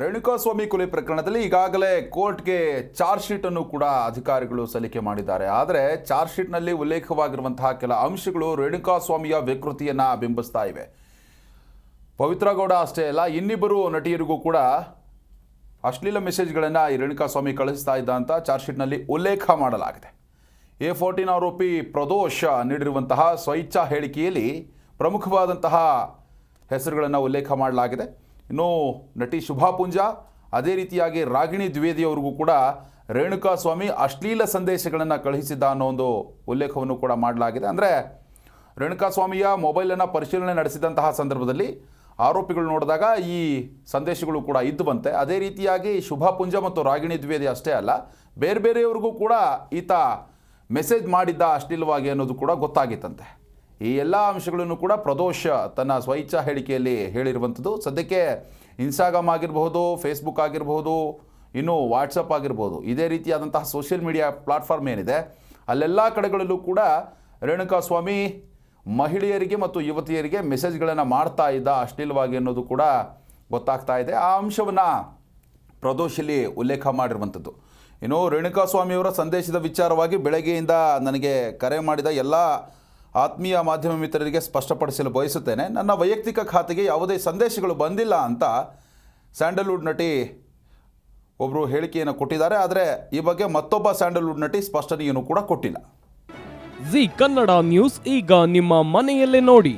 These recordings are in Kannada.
ರೇಣುಕಾಸ್ವಾಮಿ ಕೊಲೆ ಪ್ರಕರಣದಲ್ಲಿ ಈಗಾಗಲೇ ಕೋರ್ಟ್ಗೆ ಚಾರ್ಜ್ ಶೀಟ್ ಅನ್ನು ಕೂಡ ಅಧಿಕಾರಿಗಳು ಸಲ್ಲಿಕೆ ಮಾಡಿದ್ದಾರೆ. ಆದರೆ ಚಾರ್ಜ್ ಶೀಟ್ನಲ್ಲಿ ಉಲ್ಲೇಖವಾಗಿರುವಂತಹ ಕೆಲ ಅಂಶಗಳು ರೇಣುಕಾಸ್ವಾಮಿಯ ವಿಕೃತಿಯನ್ನ ಬಿಂಬಿಸ್ತಾ ಇವೆ. ಪವಿತ್ರಗೌಡ ಅಷ್ಟೇ ಅಲ್ಲ, ಇನ್ನಿಬ್ಬರು ನಟಿಯರಿಗೂ ಕೂಡ ಅಶ್ಲೀಲ ಮೆಸೇಜ್ಗಳನ್ನು ಈ ರೇಣುಕಾಸ್ವಾಮಿ ಕಳಿಸ್ತಾ ಇದ್ದ ಅಂತ ಚಾರ್ಜ್ ಶೀಟ್ನಲ್ಲಿ ಉಲ್ಲೇಖ ಮಾಡಲಾಗಿದೆ. ಎ ಫೋರ್ಟೀನ್ ಆರೋಪಿ ಪ್ರದೋಷ ನೀಡಿರುವಂತಹ ಸ್ವಇಚ್ಛಾ ಹೇಳಿಕೆಯಲ್ಲಿ ಪ್ರಮುಖವಾದಂತಹ ಹೆಸರುಗಳನ್ನು ಉಲ್ಲೇಖ ಮಾಡಲಾಗಿದೆ. ಇನ್ನು ನಟಿ ಶುಭಾ ಪುಂಜಾ, ಅದೇ ರೀತಿಯಾಗಿ ರಾಗಿಣಿ ದ್ವಿವೇದಿ ಅವರಿಗೂ ಕೂಡ ರೇಣುಕಾಸ್ವಾಮಿ ಅಶ್ಲೀಲ ಸಂದೇಶಗಳನ್ನು ಕಳುಹಿಸಿದ್ದ ಅನ್ನೋ ಒಂದು ಉಲ್ಲೇಖವನ್ನು ಕೂಡ ಮಾಡಲಾಗಿದೆ. ಅಂದರೆ ರೇಣುಕಾಸ್ವಾಮಿಯ ಮೊಬೈಲನ್ನು ಪರಿಶೀಲನೆ ನಡೆಸಿದಂತಹ ಸಂದರ್ಭದಲ್ಲಿ ಆರೋಪಿಗಳು ನೋಡಿದಾಗ ಈ ಸಂದೇಶಗಳು ಕೂಡ ಇದ್ದುವಂತೆ. ಅದೇ ರೀತಿಯಾಗಿ ಶುಭಾ ಪುಂಜ ಮತ್ತು ರಾಗಿಣಿ ದ್ವಿವೇದಿ ಅಷ್ಟೇ ಅಲ್ಲ, ಬೇರೆ ಬೇರೆಯವ್ರಿಗೂ ಕೂಡ ಈತ ಮೆಸೇಜ್ ಮಾಡಿದ್ದ ಅಶ್ಲೀಲವಾಗಿ ಅನ್ನೋದು ಕೂಡ ಗೊತ್ತಾಗಿತ್ತಂತೆ. ಈ ಎಲ್ಲ ಅಂಶಗಳನ್ನು ಕೂಡ ಪ್ರದೋಷ ತನ್ನ ಸ್ವಇಚ್ಛಾ ಹೇಳಿಕೆಯಲ್ಲಿ ಹೇಳಿರುವಂಥದ್ದು. ಸದ್ಯಕ್ಕೆ ಇನ್ಸ್ಟಾಗ್ರಾಮ್ ಆಗಿರಬಹುದು ಫೇಸ್ಬುಕ್ ಆಗಿರಬಹುದು, ಇನ್ನು ವಾಟ್ಸಪ್ ಆಗಿರ್ಬೋದು. ಇದೇ ರೀತಿಯಾದಂತಹ ಸೋಷಿಯಲ್ ಮೀಡಿಯಾ ಪ್ಲಾಟ್ಫಾರ್ಮ್ ಏನಿದೆ, ಅಲ್ಲೆಲ್ಲ ಕಡೆಗಳಲ್ಲೂ ಕೂಡ ರೇಣುಕಾಸ್ವಾಮಿ ಮಹಿಳೆಯರಿಗೆ ಮತ್ತು ಯುವತಿಯರಿಗೆ ಮೆಸೇಜ್ಗಳನ್ನು ಮಾಡ್ತಾ ಇದ್ದ ಅಶ್ಲೀಲವಾಗಿ ಅನ್ನೋದು ಕೂಡ ಗೊತ್ತಾಗ್ತಾ ಇದೆ. ಆ ಅಂಶವನ್ನು ಪ್ರದೋಷಲ್ಲಿ ಉಲ್ಲೇಖ ಮಾಡಿರುವಂಥದ್ದು. ಇನ್ನು ರೇಣುಕಾಸ್ವಾಮಿಯವರ ಸಂದೇಶದ ವಿಚಾರವಾಗಿ ಬೆಳಗ್ಗೆಯಿಂದ ನನಗೆ ಕರೆ ಮಾಡಿದ ಎಲ್ಲ ಆತ್ಮೀಯ ಮಾಧ್ಯಮ ಮಿತ್ರರಿಗೆ ಸ್ಪಷ್ಟಪಡಿಸಲು ಬಯಸುತ್ತೇನೆ ನನ್ನ ವೈಯಕ್ತಿಕ ಖಾತೆಗೆ ಯಾವುದೇ ಸಂದೇಶಗಳು ಬಂದಿಲ್ಲ ಅಂತ ಸ್ಯಾಂಡಲ್ವುಡ್ ನಟಿ ಒಬ್ಬರು ಹೇಳಿಕೆಯನ್ನು ಕೊಟ್ಟಿದ್ದಾರೆ. ಆದರೆ ಈ ಬಗ್ಗೆ ಮತ್ತೊಬ್ಬ ಸ್ಯಾಂಡಲ್ವುಡ್ ನಟಿ ಸ್ಪಷ್ಟನೆಯನ್ನು ಕೂಡ ಕೊಟ್ಟಿಲ್ಲ. ಜಿ ಕನ್ನಡ ನ್ಯೂಸ್ ಈಗ ನಿಮ್ಮ ಮನೆಯಲ್ಲೇ ನೋಡಿ.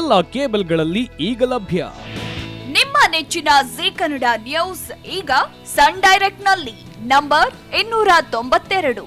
ಎಲ್ಲ ಕೇಬಲ್ಗಳಲ್ಲಿ ಈಗ ಲಭ್ಯ. ನಿಮ್ಮ ನೆಚ್ಚಿನ ಜಿ ಕನ್ನಡ ನ್ಯೂಸ್ ಈಗ ಸನ್ ಡೈರೆಕ್ಟ್ನಲ್ಲಿ ನಂಬರ್ ಇನ್ನೂರ ತೊಂಬತ್ತೆರಡು.